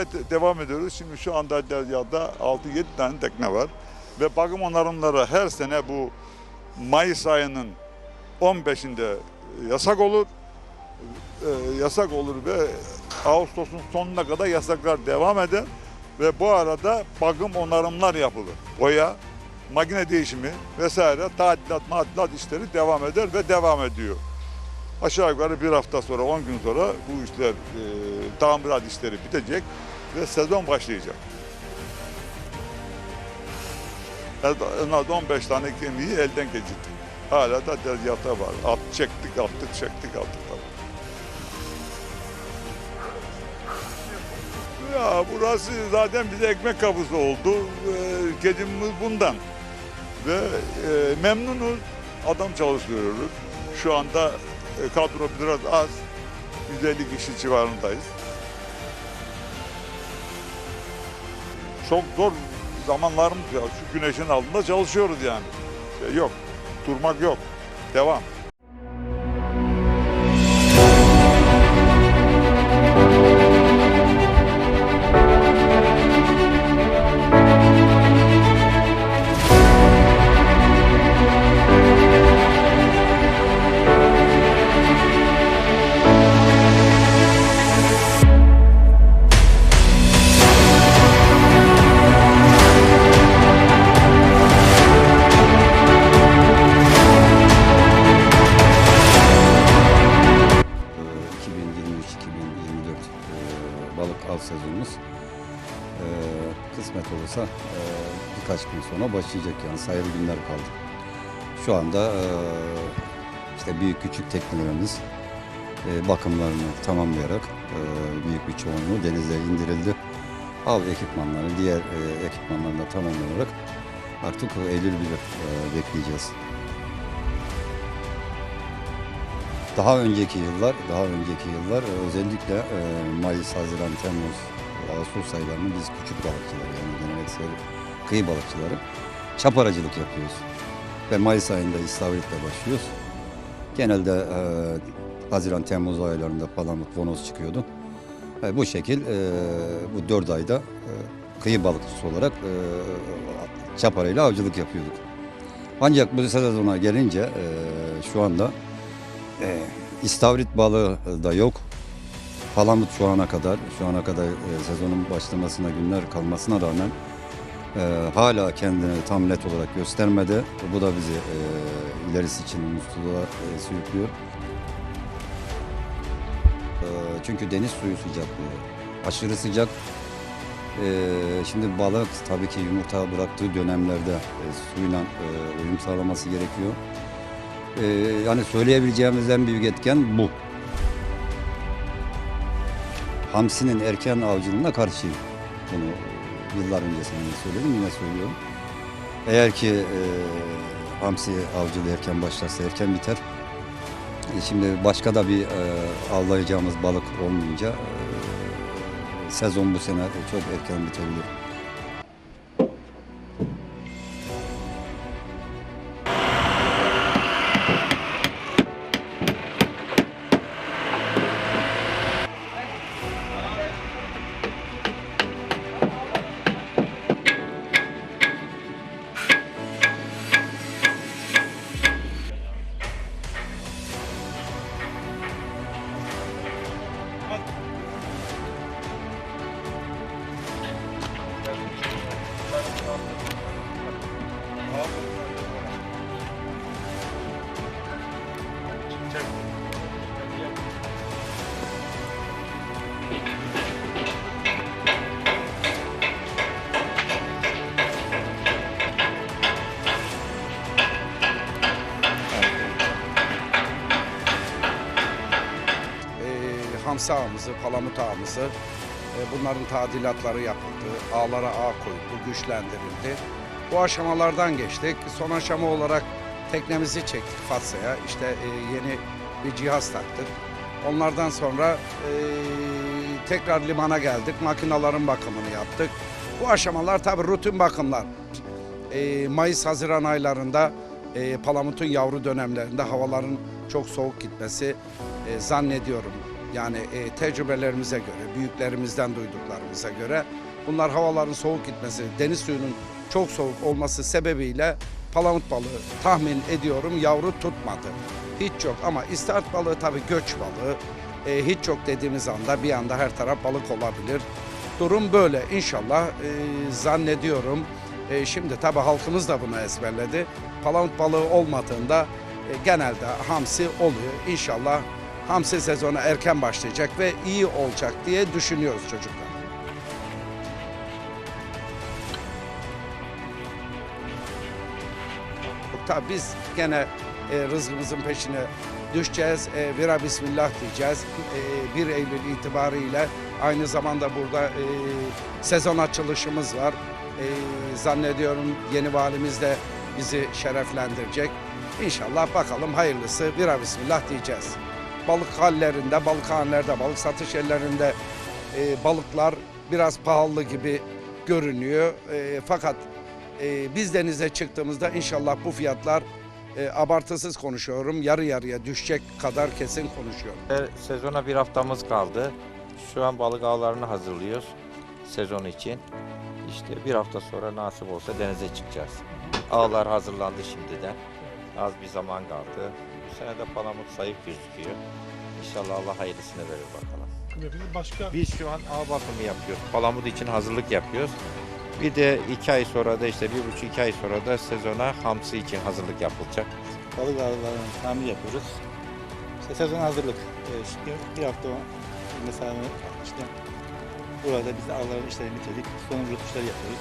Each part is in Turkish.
de- devam ediyoruz. Şimdi şu anda deryada 6-7 tane tekne var. Ve bakım onarımları her sene bu Mayıs ayının 15'inde yasak olur. Ee, yasak olur ve Ağustos'un sonuna kadar yasaklar devam eder. Ve bu arada bakım onarımlar yapılır. Boya, makine değişimi vesaire tadilat, madilat işleri devam eder ve devam ediyor. Aşağı yukarı bir hafta sonra, 10 gün sonra bu işler, e, tamirat işleri bitecek ve sezon başlayacak. En az 15 tane gemiyi elden geçirdik. Hala da deryatta var. At, çektik, attık, çektik, attık. Ya burası zaten bize ekmek kapısı oldu. Ee, Geçimimiz bundan. Ve e, memnunuz. Adam çalıştırıyoruz. Şu anda e, kadro biraz az. 150 kişi civarındayız. Çok zor zamanlarımız ya. Şu güneşin altında çalışıyoruz yani. Şey yok. Durmak yok. Devam. Balık av sezonumuz e, kısmet olursa e, birkaç gün sonra başlayacak yani sayılı günler kaldı. Şu anda e, işte büyük küçük teknelerimiz e, bakımlarını tamamlayarak e, büyük bir çoğunluğu denize indirildi. Av ekipmanları, diğer e, ekipmanlarla da tamamlanarak artık Eylül 1'i e, bekleyeceğiz. Daha önceki yıllar, daha önceki yıllar e, özellikle e, Mayıs, Haziran, Temmuz, Ağustos aylarını biz küçük balıkçılar yani geleneksel kıyı balıkçıları çap aracılık yapıyoruz. Ve Mayıs ayında istavritle başlıyoruz. Genelde e, Haziran, Temmuz aylarında palamut, bonoz çıkıyordu. E, bu şekil e, bu dört ayda e, kıyı balıkçısı olarak e, çaparayla avcılık yapıyorduk. Ancak bu sezona gelince e, şu anda e, istavrit balığı da yok. Palamut şu ana kadar, şu ana kadar e, sezonun başlamasına günler kalmasına rağmen e, hala kendini tam net olarak göstermedi. Bu da bizi e, ilerisi için umutsuzluğa e, sürüklüyor. E, çünkü deniz suyu sıcaklığı aşırı sıcak. E, şimdi balık tabii ki yumurta bıraktığı dönemlerde e, suyla e, uyum sağlaması gerekiyor. Ee, yani söyleyebileceğimiz en büyük etken bu. Hamsinin erken avcılığına karşıyım. Bunu yıllar öncesinde söyledim yine söylüyorum. Eğer ki e, hamsi avcılığı erken başlarsa erken biter. E, şimdi başka da bir e, avlayacağımız balık olmayınca e, sezon bu sene çok erken bitebilir. Hamsi ağımızı, palamut ağımızı e, bunların tadilatları yapıldı. Ağlara ağ koyuldu, güçlendirildi. Bu aşamalardan geçtik. Son aşama olarak teknemizi çektik Fatsa'ya. İşte e, yeni bir cihaz taktık. Onlardan sonra e, tekrar limana geldik. Makinaların bakımını yaptık. Bu aşamalar tabii rutin bakımlar. E, Mayıs-Haziran aylarında e, palamutun yavru dönemlerinde havaların çok soğuk gitmesi e, zannediyorum Yani e, tecrübelerimize göre, büyüklerimizden duyduklarımıza göre bunlar havaların soğuk gitmesi, deniz suyunun çok soğuk olması sebebiyle palamut balığı tahmin ediyorum yavru tutmadı. Hiç yok ama istart balığı tabii göç balığı. E, hiç yok dediğimiz anda bir anda her taraf balık olabilir. Durum böyle. İnşallah e, zannediyorum. E, şimdi tabii halkımız da bunu ezberledi. Palamut balığı olmadığında e, genelde hamsi oluyor. İnşallah hamsi sezonu erken başlayacak ve iyi olacak diye düşünüyoruz çocuklar. Tabii biz gene e, rızkımızın peşine düşeceğiz. E, vira bismillah diyeceğiz. E, 1 Eylül itibariyle aynı zamanda burada e, sezon açılışımız var. E, zannediyorum yeni valimiz de bizi şereflendirecek. İnşallah bakalım hayırlısı vira bismillah diyeceğiz. Balık hallerinde, balıkhanelerde, balık satış yerlerinde e, balıklar biraz pahalı gibi görünüyor. E, fakat e, biz denize çıktığımızda inşallah bu fiyatlar e, abartısız konuşuyorum. Yarı yarıya düşecek kadar kesin konuşuyorum. E, Sezona bir haftamız kaldı. Şu an balık ağlarını hazırlıyoruz sezon için. İşte bir hafta sonra nasip olsa denize çıkacağız. Ağlar hazırlandı şimdiden. Az bir zaman kaldı. Bu sene de palamut zayıf gözüküyor. İnşallah Allah hayırlısını verir bakalım. Başka Biz şu an ağ bakımı yapıyoruz. Palamut için hazırlık yapıyoruz. Bir de iki ay sonra da işte bir buçuk iki ay sonra da sezona hamsi için hazırlık yapılacak. balık ağlarını tamir yapıyoruz. İşte sezon hazırlık. Ee, şimdi bir hafta mesaime işte burada biz ağların işlerini bitirdik. Sonra rötuşları yapıyoruz.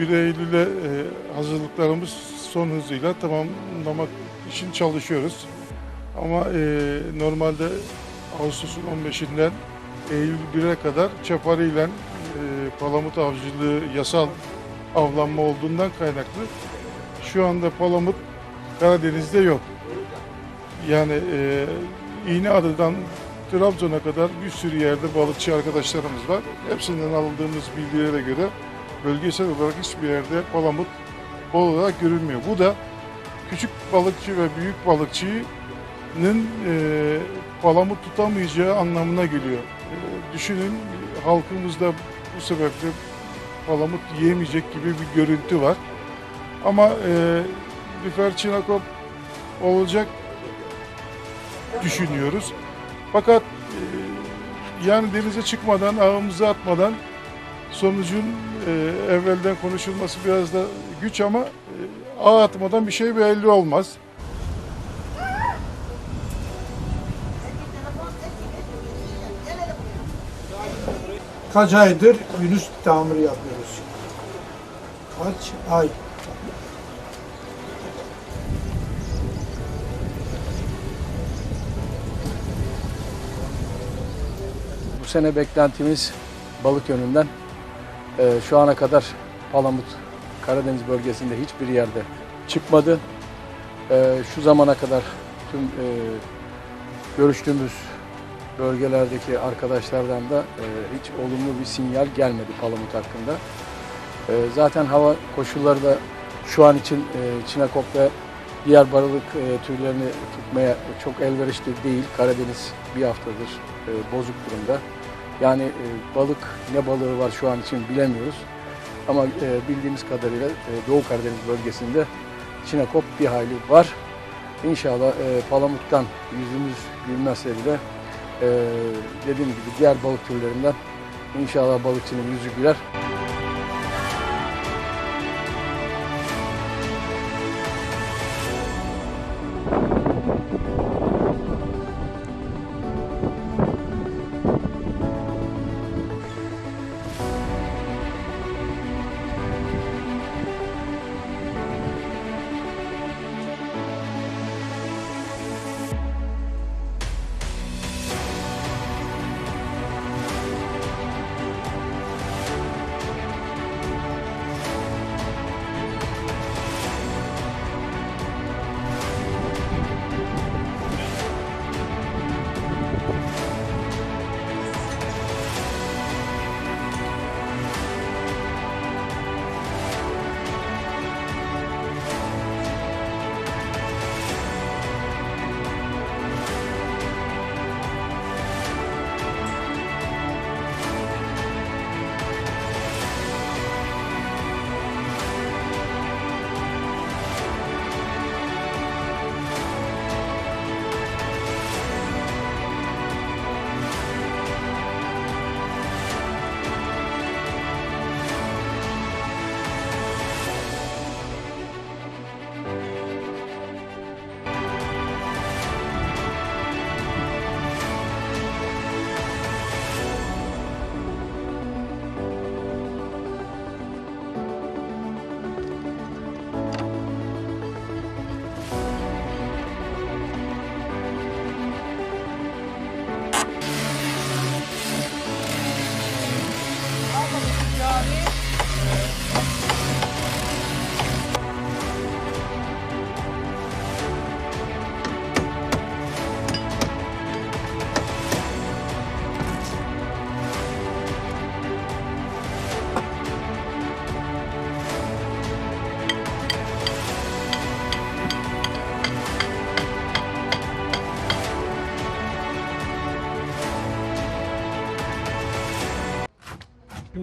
1 Eylül'e e, hazırlıklarımız son hızıyla tamamlamak için çalışıyoruz. Ama e, normalde Ağustos'un 15'inden Eylül 1'e kadar çapari ile e, palamut avcılığı yasal avlanma olduğundan kaynaklı şu anda palamut Karadeniz'de yok. Yani e, İğneada'dan Trabzon'a kadar bir sürü yerde balıkçı arkadaşlarımız var. Hepsinden aldığımız bilgilere göre bölgesel olarak hiçbir yerde palamut bol olarak görülmüyor. Bu da küçük balıkçı ve büyük balıkçının e, palamut tutamayacağı anlamına geliyor. E, düşünün halkımızda bu sebeple palamut yiyemeyecek gibi bir görüntü var. Ama e, Lüfer Çinakop olacak düşünüyoruz. Fakat e, yani denize çıkmadan, ağımızı atmadan sonucun e, evvelden konuşulması biraz da güç ama e, ağ atmadan bir şey belli olmaz. Kaç aydır Yunus tamiri yapıyoruz? Kaç ay? Bu sene beklentimiz balık yönünden e, şu ana kadar Palamut Karadeniz bölgesinde hiçbir yerde çıkmadı. E, şu zamana kadar tüm e, görüştüğümüz bölgelerdeki arkadaşlardan da e, hiç olumlu bir sinyal gelmedi Palamut hakkında. E, zaten hava koşulları da şu an için e, Çinekop ve diğer balık e, türlerini tutmaya çok elverişli değil. Karadeniz bir haftadır e, bozuk durumda. Yani e, balık ne balığı var şu an için bilemiyoruz. Ama e, bildiğimiz kadarıyla e, Doğu Karadeniz bölgesinde Çinekop bir hayli var. İnşallah e, Palamut'tan yüzümüz gülmezse bile e, dediğim gibi diğer balık türlerinden inşallah balıkçının yüzü güler.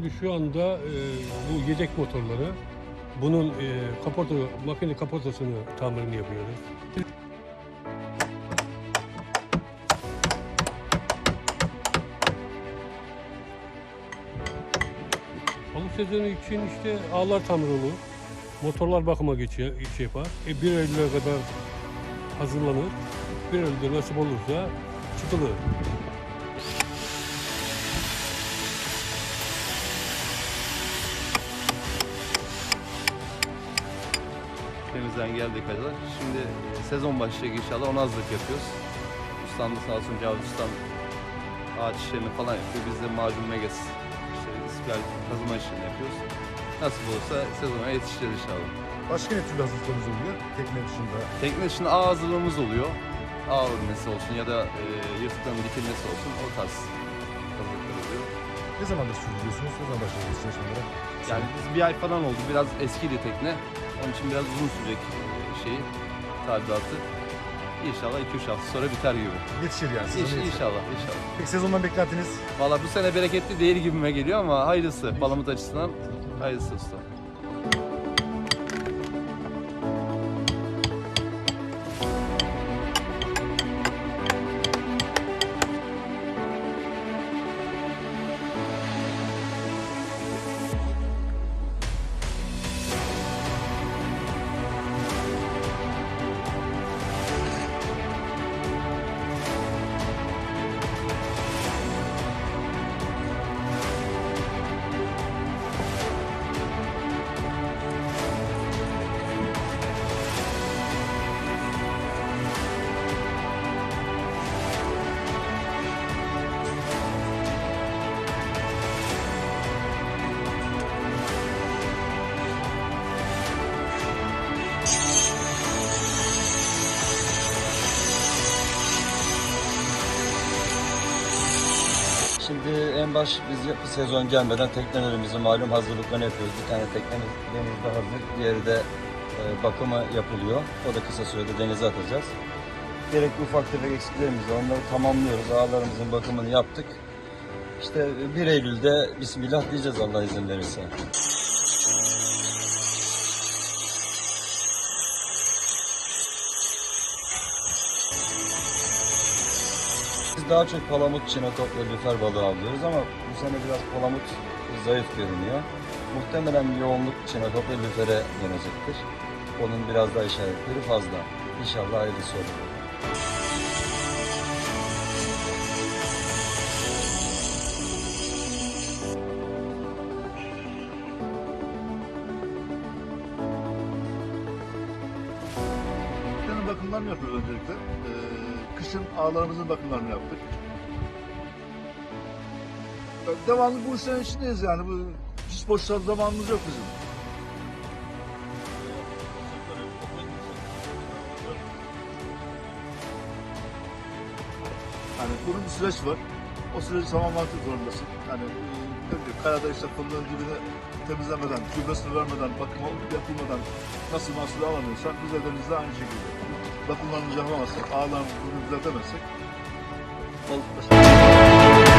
Şimdi şu anda e, bu yedek motorları bunun e, kaporta, makine kaportasını tamirini yapıyoruz. Balık sezonu için işte ağlar tamir olur. Motorlar bakıma geçiyor, şey yapar. E, 1 Eylül'e kadar hazırlanır. 1 Eylül'de nasip olursa çıkılır. Denizden geldik kadar. Şimdi sezon başlayacak inşallah ona hazırlık yapıyoruz. Ustam da sağ olsun Cavit Ustam ağaç işlerini falan yapıyor. Biz de macun megas işte ispiyal kazıma işlerini yapıyoruz. Nasıl olursa sezona yetişeceğiz inşallah. Başka ne türlü hazırlıklarınız oluyor tekne dışında? Tekne dışında ağ hazırlığımız oluyor. Ağ örmesi olsun ya da e, yırtıkların dikilmesi olsun o tarz hazırlıklar oluyor. Ne zamandır sürdürüyorsunuz? Ne zaman başladınız çalışmalara? Yani biz bir ay falan oldu. Biraz eskiydi tekne. Onun için biraz uzun sürecek e, şeyi, tadilatı. İnşallah 2-3 hafta sonra biter gibi. Yetişir yani. İş, sezona yetişir. inşallah, inşallah. Peki sezondan beklentiniz? Valla bu sene bereketli değil gibime geliyor ama hayırlısı. Palamut açısından hayırlısı usta. Baş biz yapı sezon gelmeden teknelerimizin malum hazırlıklarını yapıyoruz. Bir tane teknemiz denizde hazır, diğeri de e, bakımı yapılıyor. O da kısa sürede denize atacağız. Gerekli ufak tefek eksiklerimiz var. Onları tamamlıyoruz. Ağlarımızın bakımını yaptık. İşte 1 Eylül'de Bismillah diyeceğiz Allah izin verirse. Daha çok palamut, çinekop ve lüfer balığı alıyoruz ama bu sene biraz palamut zayıf görünüyor. Muhtemelen yoğunluk çinekop ve lüfere dönecektir. Onun biraz daha işaretleri fazla. İnşallah hayırlısı olur. Bakımlarını yapıyoruz öncelikle. Ee, kışın ağlarımızın bakımlarını yaptık. Devamlı bu işlerin içindeyiz yani. Bu, hiç boş zamanımız yok bizim. Yani bunun bir süreç var. O süreci tamamlamak zorundasın. Yani e, karada işte fındığın dibini temizlemeden, gübresini vermeden, bakım yapılmadan nasıl mahsul alamıyorsan biz de denizde aynı şekilde. Bakımlarımızı yapamazsak, ağlarımızı düzeltemezsek balık